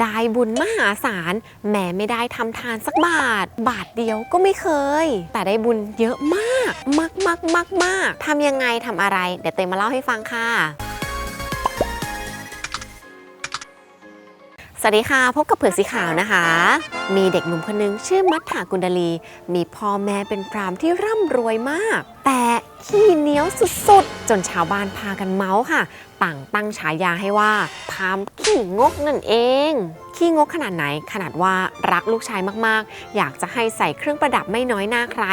ได้บุญมหาศาลแม้ไม่ได้ทำทานสักบาท บาทเดียวก็ไม่เคย แต่ได้บุญเยอะมาก มากมากมากมากทำยังไงทำอะไร เดี๋ยวเตยมาเล่าให้ฟังค่ะสวัสดีค่ะ พบกับเผือกสีขาวนะคะ มีเด็กหนุ่มคนนึงชื่อมัทธากุณดลี มีพ่อแม่เป็นพราหมณ์ที่ร่ำรวยมาก แต่ ขี้เหนียวสุดๆ จนชาวบ้านพากันเมาส์ค่ะ ต่างตั้งฉายาให้ว่าพามขี้งกนั่นเอง ขี้งกขนาดไหน ขนาดว่ารักลูกชายมากๆ อยากจะให้ใส่เครื่องประดับไม่น้อยหน้าใคร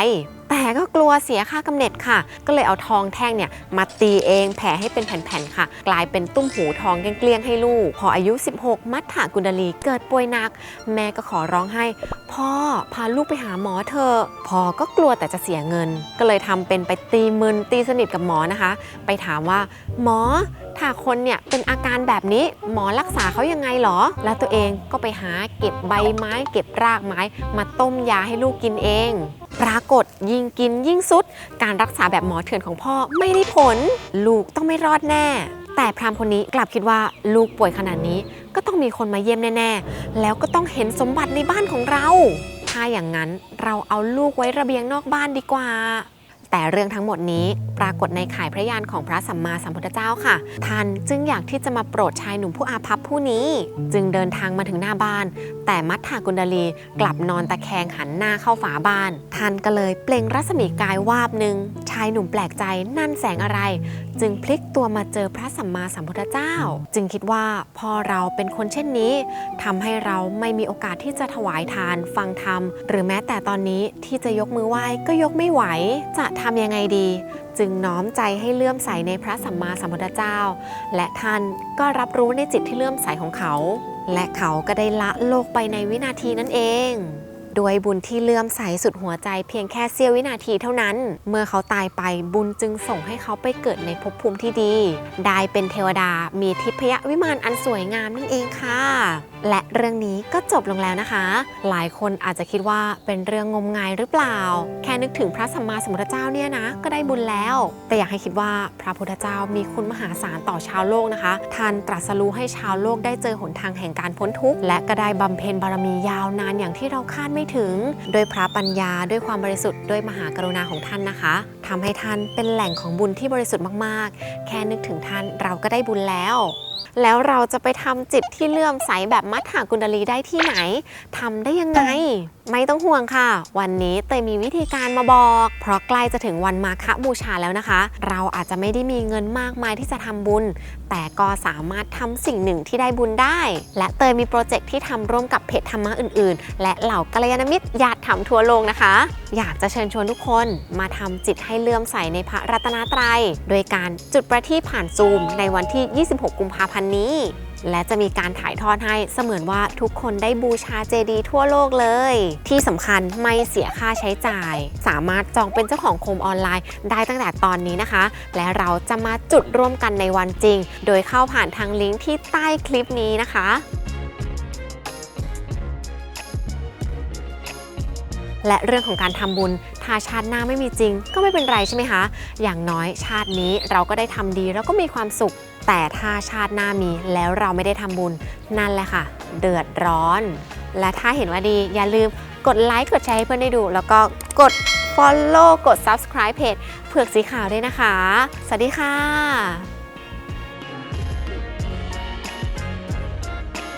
แต่ก็กลัวเสียค่ากำเนิดค่ะ ก็เลยเอาทองแท่งเนี่ยมาตีเองแผ่ให้เป็นแผ่นๆค่ะ กลายเป็นตุ้มหูทองเกลี้ยงๆให้ลูก พออายุ 16 มัทธากุณดลีเกิดป่วยหนัก แม่ก็ขอร้องให้ พ่อพาลูกไปหาหมอเถอะพ่อก็กลัวแต่จะเสียเงิน ก็เลยทำเป็นไปตีมึนตีสนิทกับหมอนะคะ ไปถามว่า หมอถ้าคนเนี่ยเป็นอาการแบบนี้หมอรักษาเขายังไงหรอ แล้วตัวเองก็ไปหาเก็บใบไม้ เก็บรากไม้ มาต้มยาให้ลูกกินเอง ปรากฏยิ่งกินยิ่งสุด การรักษาแบบหมอเถื่อนของพ่อไม่ได้ผล ลูกต้องไม่รอดแน่ แต่พรามคนนี้กลับคิดว่าลูกป่วยขนาดนี้ ก็ต้องมีคนมาเยี่ยมแน่ๆ แล้วก็ต้องเห็นสมบัติในบ้านของเรา ถ้าอย่างนั้นเราเอาลูกไว้ระเบียงนอกบ้านดีกว่า แต่เรื่องทั้งหมดนี้ปรากฏในข่ายพระยานของพระสัมมาสัมพุทธเจ้าค่ะ ท่านจึงอยากที่จะมาโปรดชายหนุ่มผู้อาภัพผู้นี้ จึงเดินทางมาถึงหน้าบ้าน แต่มัทธากุณดลีกลับนอนตะแคงหันหน้าเข้าฝาบ้าน ท่านก็เลยเปล่งรัศมีกายวาบหนึ่งายหนุ่มแปลกใจนั่นแสงอะไร จึงพลิกตัวมาเจอพระสัมมาสัมพุทธเจ้า จึงคิดว่าพอเราเป็นคนเช่นนี้ทำให้เราไม่มีโอกาสที่จะถวายทานฟังธรรม หรือแม้แต่ตอนนี้ที่จะยกมือไหว้ก็ยกไม่ไหว จะทำยังไงดี จึงน้อมใจให้เลื่อมใสในพระสัมมาสัมพุทธเจ้า และท่านก็รับรู้ในจิตที่เลื่อมใสของเขา และเขาก็ได้ละโลกไปในวินาทีนั่นเอง ด้วยบุญที่เลื่อมใสสุดหัวใจเพียงแค่เสี้ยววินาทีเท่านั้น เมื่อเขาตายไปบุญจึงส่งให้เขาไปเกิดในภพภูมิที่ดี ได้เป็นเทวดามีทิพยวิมานอันสวยงามนั่นเองค่ะ และเรื่องนี้ก็จบลงแล้วนะคะ หลายคนอาจจะคิดว่าเป็นเรื่องงมงายหรือเปล่า แค่นึกถึงพระสัมมาสัมพุทธเจ้าเนี่ยนะ ก็ได้บุญแล้ว แต่อยากให้คิดว่าพระพุทธเจ้ามีคุณมหาศาลต่อชาวโลกนะคะ ท่านตรัสรู้ให้ชาวโลกได้เจอหนทางแห่งการพ้นทุกข์และก็ได้บำเพ็ญบารมียาวนานอย่างที่เราคาดไม่ถึง โดยพระปัญญาด้วยความบริสุทธิ์ด้วยมหากรุณาของท่านนะคะทำให้ท่านเป็นแหล่งของบุญที่บริสุทธิ์มากๆ แค่นึกถึงท่านเราก็ได้บุญแล้วแล้วเราจะไปทำจิตที่เลื่อมใสแบบมัทธากุณดลีได้ที่ไหนทำได้ยังไง ไม่ต้องห่วงค่ะ วันนี้เตยมีวิธีการมาบอก เพราะใกล้จะถึงวันมาฆบูชาแล้วนะคะ เราอาจจะไม่ได้มีเงินมากมายที่จะทำบุญ แต่ก็สามารถทำสิ่งหนึ่งที่ได้บุญได้ และเตยมีโปรเจกต์ที่ทำร่วมกับเพจธรรมะอื่น ๆ และเหล่ากัลยาณมิตรญาติธรรมทั่วโลกนะคะ อยากจะเชิญชวนทุกคนมาทำจิตให้เลื่อมใสในพระรัตนตรัย โดยการจุดประทีปผ่านซูมในวันที่ 26 กุมภาพันธ์นี้ และจะมีการถ่ายทอดให้เสมือนว่าทุกคนได้บูชาเจดีทั่วโลกเลย ที่สำคัญไม่เสียค่าใช้จ่าย สามารถจองเป็นเจ้าของโคมออนไลน์ได้ตั้งแต่ตอนนี้นะคะ และเราจะมาจุดร่วมกันในวันจริง โดยเข้าผ่านทางลิงก์ที่ใต้คลิปนี้นะคะ และเรื่องของการทำบุญถ้าชาติหน้าไม่มีจริง ก็ไม่เป็นไรใช่ไหมคะ อย่างน้อยชาตินี้เราก็ได้ทำดีแล้วก็มีความสุข แต่ถ้าชาติหน้ามีแล้วเราไม่ได้ทำบุญนั่นแหละค่ะ เดือดร้อน และถ้าเห็นว่าดีอย่าลืมกดไลค์กดแชร์ให้เพื่อนได้ดู แล้วก็กด follow กด subscribe เพจเผือกสีขาวด้วยนะคะ สวัสดีค่ะ